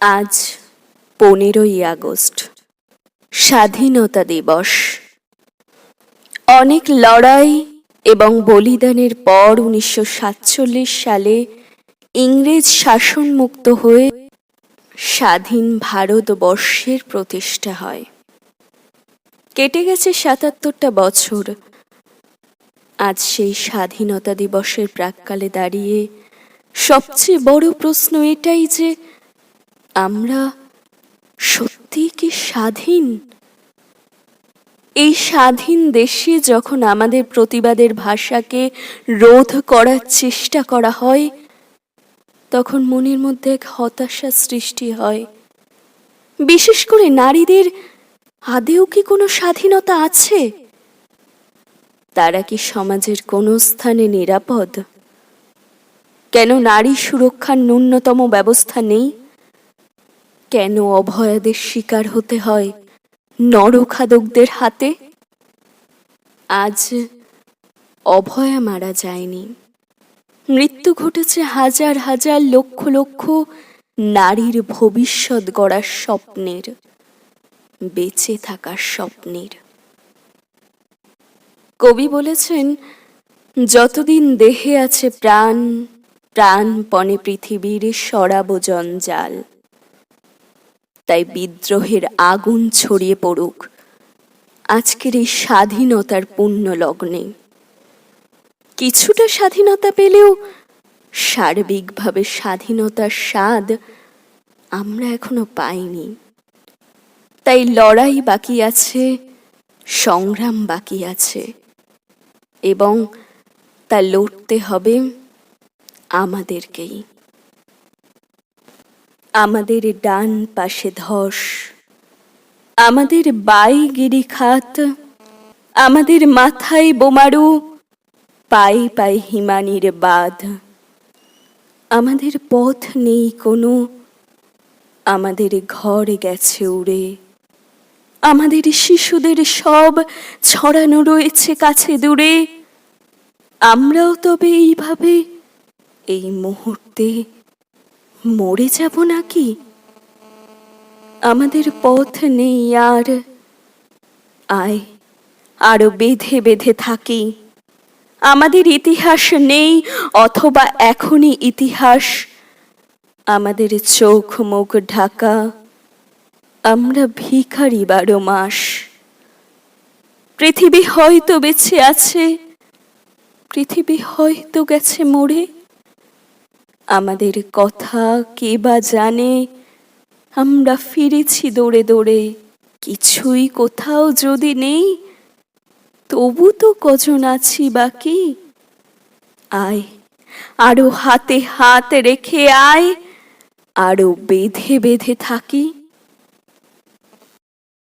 আজ পনেরোই আগস্ট, স্বাধীনতা দিবস। অনেক লড়াই এবং বলিদানের পর উনিশশো সাতচল্লিশ সালে ইংরেজ শাসনমুক্ত হয়ে স্বাধীন ভারতবর্ষের প্রতিষ্ঠা হয়। কেটে গেছে সাতাত্তরটা বছর। আজ সেই স্বাধীনতা দিবসের প্রাককালে দাঁড়িয়ে সবচেয়ে বড় প্রশ্ন এটাই যে আমরা সত্যি কি স্বাধীন? এই স্বাধীন দেশে যখন আমাদের প্রতিবাদের ভাষাকে রোধ করার চেষ্টা করা হয়, তখন মনের মধ্যে এক হতাশা সৃষ্টি হয়। বিশেষ করে নারীদের আদেও কি কোনো স্বাধীনতা আছে? তারা কি সমাজের কোনো স্থানে নিরাপদ? কেন নারী সুরক্ষার ন্যূনতম ব্যবস্থা নেই? কেন অভয়াদের শিকার হতে হয় নরখাদকদের হাতে? আজ অভয়া মারা যায়নি। মৃত্যু ঘটেছে হাজার হাজার লক্ষ লক্ষ নারীর ভবিষ্যৎ গড়ার স্বপ্নের, বেঁচে থাকার স্বপ্নের। কবি বলেছেন, যতদিন দেহে আছে প্রাণ, প্রাণপণে পৃথিবীর সরাব জঞ্জাল। তাই বিদ্রোহের আগুন ছড়িয়ে পড়ুক। আজকের এই স্বাধীনতার পুণ্য লগ্নে। কিছুটা স্বাধীনতা পেলেও সার্বিকভাবে স্বাধীনতার স্বাদ আমরা এখনও পাইনি। তাই লড়াই বাকি আছে, সংগ্রাম বাকি আছে, এবং তা লড়তে হবে আমাদেরকেই। আমাদের ডান পাশে ধস, আমাদের বাই গিরিখাত, আমাদের মাথায় বোমারু, পাই পাই হিমানির বাঁধ। আমাদের পথ নেই কোনো, আমাদের ঘর গেছে উড়ে। আমাদের শিশুদের সব ছড়ানো রয়েছে কাছে দূরে। আমরাও তবে এইভাবে এই মুহূর্তে মরে যাব নাকি? আমাদের পথ নেই আর। আয়, আরও বেঁধে বেঁধে থাকি। আমাদের ইতিহাস নেই, অথবা এখনই ইতিহাস। আমাদের চোখ মুখ ঢাকা, আমরা ভিখারি বারো মাস। পৃথিবী হয়তো বেঁচে আছে, পৃথিবী হয়তো গেছে মরে। আমাদের কথা কে বা জানে? আমরা ফিরেছি দৌড়ে দৌড়ে, কিছুই কোথাও যদি নেই, তবু তো কজন আছি বাকি? আয়, আরও হাতে হাত রেখে আয়, আরও বেঁধে বেঁধে থাকি।